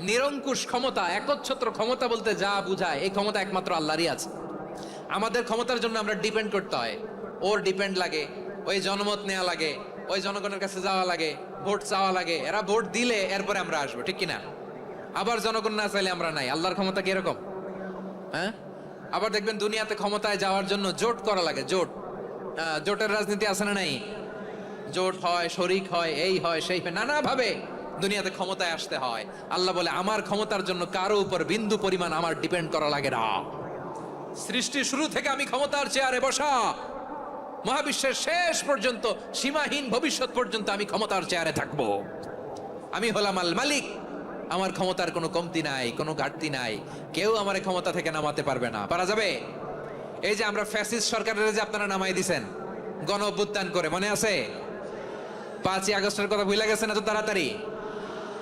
নিরঙ্কুশ ক্ষমতা, একচ্ছত্র ক্ষমতা বলতে যা বুঝায়, এই ক্ষমতা একমাত্র আল্লাহরই আছে। আমাদের ক্ষমতার জন্য আমরা ডিপেন্ড করতে হয়। ওর ডিপেন্ড লাগে, ওই জনমত নেওয়া লাগে, ওই জনগণের কাছে যাওয়া লাগে, ভোট চাওয়া লাগে, এরা ভোট দিলে এরপরে আমরা আসব, ঠিক কিনা? আবার জনগণ না চাইলে আমরা নাই। আল্লাহর ক্ষমতা কি এরকম? হ্যাঁ? আবার দেখবেন দুনিয়াতে ক্ষমতায় যাওয়ার জন্য জোট করা লাগে, জোট। জোটের রাজনীতি আছে না নাই? জোট হয়, শরিক হয়, এই হয়, সেই নানাভাবে। দুনিয়াতে ক্ষমতায় আসতে হয়। আল্লাহ বলে, আমার ক্ষমতার জন্য কারও উপর বিন্দু পরিমাণ আমার ডিপেন্ড করা লাগে না। সৃষ্টির শুরু থেকে আমি ক্ষমতার চেয়ারে বসা। মহাবিশ্বের শেষ পর্যন্ত, সীমাহীন ভবিষ্যৎ পর্যন্ত আমি ক্ষমতার চেয়ারে থাকব। আমি হলাম আল মালিক। আমার ক্ষমতার কোনো কমতি নাই, কোনো ঘাটতি নাই। কেউ আমার ক্ষমতা থেকে নামাতে পারবে না। পারা যাবে? এই যে আমরা ফ্যাসিস্ট সরকারের যে আপনারা নামাই দিছেন গণ অভ্যুত্থান করে, মনে আছে? পাঁচই আগস্টের কথা ভুলে গেছে না তো তাড়াতাড়ি?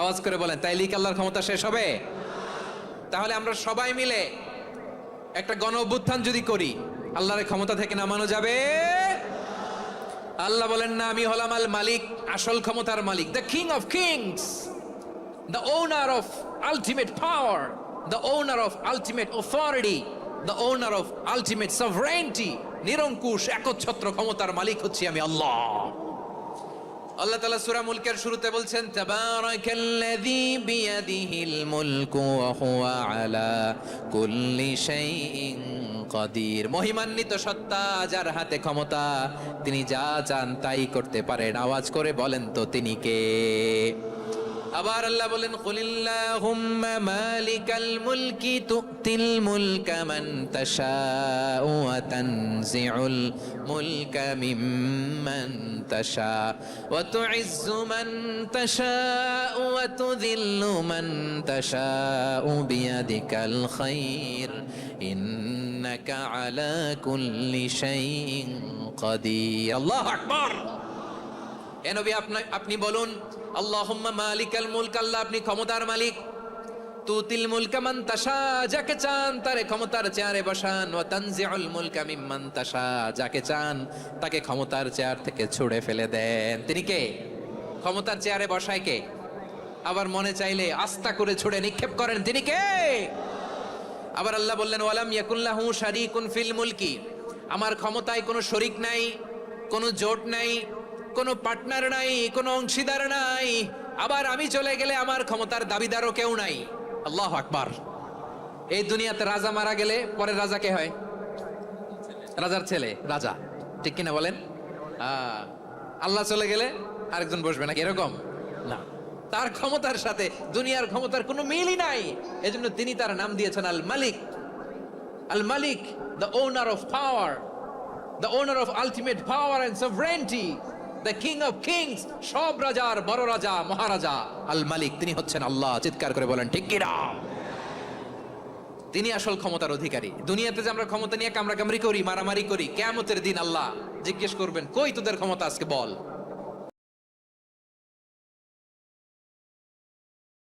আওয়াজ করে বলেন তাইলেই কি আল্লাহর ক্ষমতা শেষ হবে? তাহলে আমরা সবাই মিলে একটা গণ অভ্যুত্থান যদি করি, আল্লাহর ক্ষমতা থেকে নামানো যাবে? আল্লাহ বলেন, না, আমি হলাম আল মালিক, আসল ক্ষমতার মালিক the king of kings the owner of ultimate power the owner of ultimate authority the owner of ultimate sovereignty নিরঙ্কুশ, একচ্ছত্র ক্ষমতার মালিক হচ্ছি আমি আল্লাহ। আল্লাহ তাআলা সূরা মুলকের শুরুতে বলছেন, তাবারাকাল্লাযী বিয়াদিহিল মুলকু ওয়া হুয়া আলা কুল্লি শাইইন কাদির। মহিমান্বিত সত্তা যার হাতে ক্ষমতা, তিনি যা চান তাই করতে পারেন। আওয়াজ করে বলেন তো, তিনি কে? আবার আল্লাহ বলেন কুলিল্লাহুম্মা মালিকাল মুলকি তুতিল মুলকা মান তাশাউ ওয়া তানজিউল মুলকা মিম্মান তাশা ওয়া তুইজ্জু মান তাশাউ ওয়া তুযিল্লু মান তাশাউ বিয়াদিকাল খাইর ইন্নাকা আলা কুল্লি শাইইন কাদির আল্লাহু আকবার এ নবী, আপনি আপনি বলুন, আল্লাহুম্মা মালিকাল মুলক, আল্লাহ আপনি ক্ষমতার মালিক। মুলকা তাশা, যাকে চান তারে ক্ষমতার চেয়ারে বসান। মুলকা যাকে চান তাকে ক্ষমতার চেয়ার থেকে ফেলে দেন। তিনি কে? ক্ষমতার চেয়ারে বসায় কে? আবার মনে চাইলে আস্থা করে ছুড়ে নিক্ষেপ করেন। তিনি কে? আবার আল্লাহ বললেন, ওয়ালাম ফিল মুলকি। আমার ক্ষমতায় কোনো শরিক নাই, কোনো জোট নাই কোনো পার্টনার নাই, কোনো অংশীদার নাই। আবার আমি চলে গেলে আমার ক্ষমতার দাবিদারও কেউ নাই। আল্লাহ আকবার। এই দুনিয়াতে রাজা মারা গেলে পরে রাজা কে হয়? রাজার ছেলে, রাজা। ঠিক কিনা বলেন? আল্লাহ চলে গেলে আরেকজন বসবে নাকি? এরকম? না। তার ক্ষমতার সাথে দুনিয়ার ক্ষমতার কোনো মিলই নাই। এজন্য তিনি তার নাম দিয়েছেন আল মালিক আল মালিক the owner of power the owner of ultimate power and sovereignty king of kings সব রাজার বড় রাজা, মহারাজা আল মালিক তিনি হচ্ছেন আল্লাহ, চিৎকার করে বলেন, ঠিক কিনা তিনি আসল ক্ষমতার অধিকারী। দুনিয়াতে যে আমরা ক্ষমতা নিয়ে কামড়াকামড়ি করি, মারামারি করি কেমতের দিন আল্লাহ জিজ্ঞেস করবেন, কই তোদের ক্ষমতা আজকে বল?